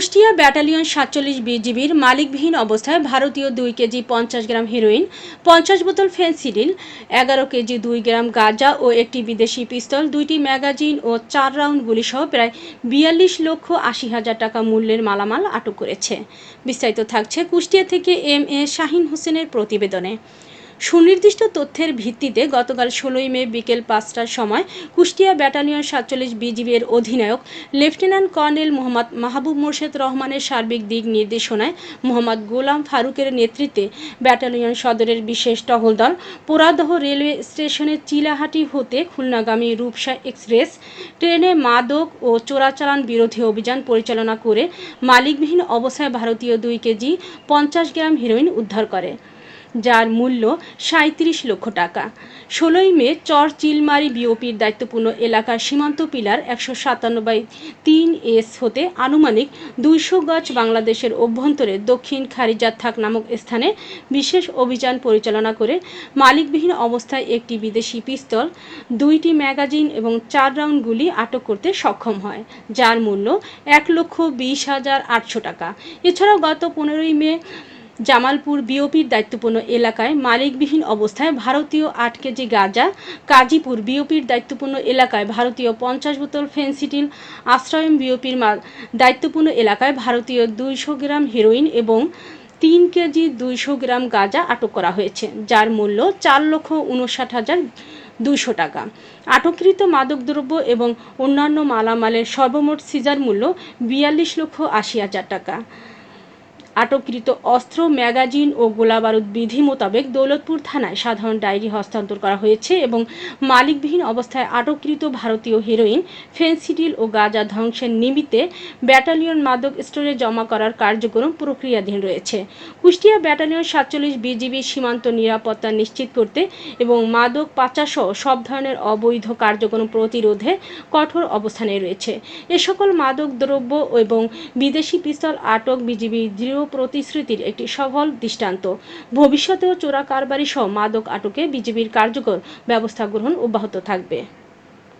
Kushtia battalion সাতচল্লিশ বিজিবির মালিকবিহীন অবস্থায় ভারতীয় দুই কেজি পঞ্চাশ গ্রাম হিরোইন, পঞ্চাশ বোতল ফেন্সিডিল, এগারো কেজি দুই গ্রাম গাঁজা ও একটি বিদেশি পিস্তল, দুইটি ম্যাগাজিন ও চার রাউন্ড গুলিসহ প্রায় বিয়াল্লিশ লক্ষ আশি হাজার টাকা মূল্যের মালামাল আটক করেছে। বিস্তারিত থাকছে কুষ্টিয়া থেকে এম এ শাহিন হোসেনের প্রতিবেদনে। সুনির্দিষ্ট তথ্যের ভিত্তিতে গতকাল ষোলোই মে বিকেল পাঁচটার সময় কুষ্টিয়া ব্যাটালিয়ন সাতচল্লিশ বিজিবি এর অধিনায়ক লেফটেন্যান্ট কর্নেল মোহাম্মদ মাহবুব মোর্শেদ রহমানের সার্বিক দিক নির্দেশনায় মোহাম্মদ গোলাম ফারুকের নেতৃত্বে ব্যাটালিয়ন সদরের বিশেষ টহল দল পোড়াদহ রেলওয়ে স্টেশনের চিলাহাটি হতে খুলনাগামী রূপসা এক্সপ্রেস, ট্রেনে মাদক ও চোরাচালান বিরোধী অভিযান পরিচালনা করে মালিকবিহীন অবস্থায় ভারতীয় দুই কেজি পঞ্চাশ গ্রাম হিরোইন উদ্ধার করে। যার মূল্য সাঁত্রিশ লক্ষ টাকা। ষোলোই মে চর চিলমারি বিওপির দায়িত্বপূর্ণ এলাকার সীমান্ত পিলার একশো সাতান্ন বাই তিন এস হতে আনুমানিক দুইশো গজ বাংলাদেশের অভ্যন্তরে দক্ষিণ খারিজাত থাক নামক স্থানে বিশেষ অভিযান পরিচালনা করে মালিকবিহীন অবস্থায় একটি বিদেশি পিস্তল, দুইটি ম্যাগাজিন এবং চার রাউন্ড গুলি আটক করতে সক্ষম হয়, যার মূল্য এক লক্ষ বিশ হাজার আটশো টাকা। এছাড়াও গত পনেরোই মে জামালপুর বিওপির দায়িত্বপূর্ণ এলাকায় মালিকবিহীন অবস্থায় ভারতীয় আট কেজি গাঁজা, কাজীপুর বিওপির দায়িত্বপূর্ণ এলাকায় ভারতীয় পঞ্চাশ বোতল ফেন্সিটিল, আশ্রয়ম বিওপির দায়িত্বপূর্ণ এলাকায় ভারতীয় দুইশো গ্রাম হেরোইন এবং তিন কেজি দুইশো গ্রাম গাঁজা আটক করা হয়েছে, যার মূল্য চার লক্ষ উনষাট হাজার দুইশো টাকা। আটককৃত মাদকদ্রব্য এবং অন্যান্য মালামালের সর্বমোট সিজার মূল্য বিয়াল্লিশ লক্ষ আশি হাজার টাকা। আটককৃত অস্ত্র, ম্যাগাজিন ও গোলাবারুদ বিধি মোতাবেক দৌলতপুর থানায় সাধারণ ডায়েরি হস্তান্তর করা হয়েছে এবং মালিকবিহীন অবস্থায় আটককৃত ভারতীয় হেরোইন, ফেন্সিডিল ও গাঁজা ধ্বংসের নিমিত্তে ব্যাটালিয়ন মাদক স্টোরে জমা করার কার্যক্রম প্রক্রিয়াধীন রয়েছে। কুষ্টিয়া ব্যাটালিয়ন সাতচল্লিশ বিজিবি সীমান্ত নিরাপত্তা নিশ্চিত করতে এবং মাদক পাচাসহ সব ধরনের অবৈধ কার্যক্রম প্রতিরোধে কঠোর অবস্থানে রয়েছে। এ সকল মাদক দ্রব্য এবং বিদেশি পিস্তল আটক বিজিবি দৃঢ় প্রতিশ্রুতির একটি সফল দৃষ্টান্ত। ভবিষ্যতেও চোরা কারবারি সহ মাদক আটকে বিজিবির কার্যকর ব্যবস্থা গ্রহণ অব্যাহত থাকবে।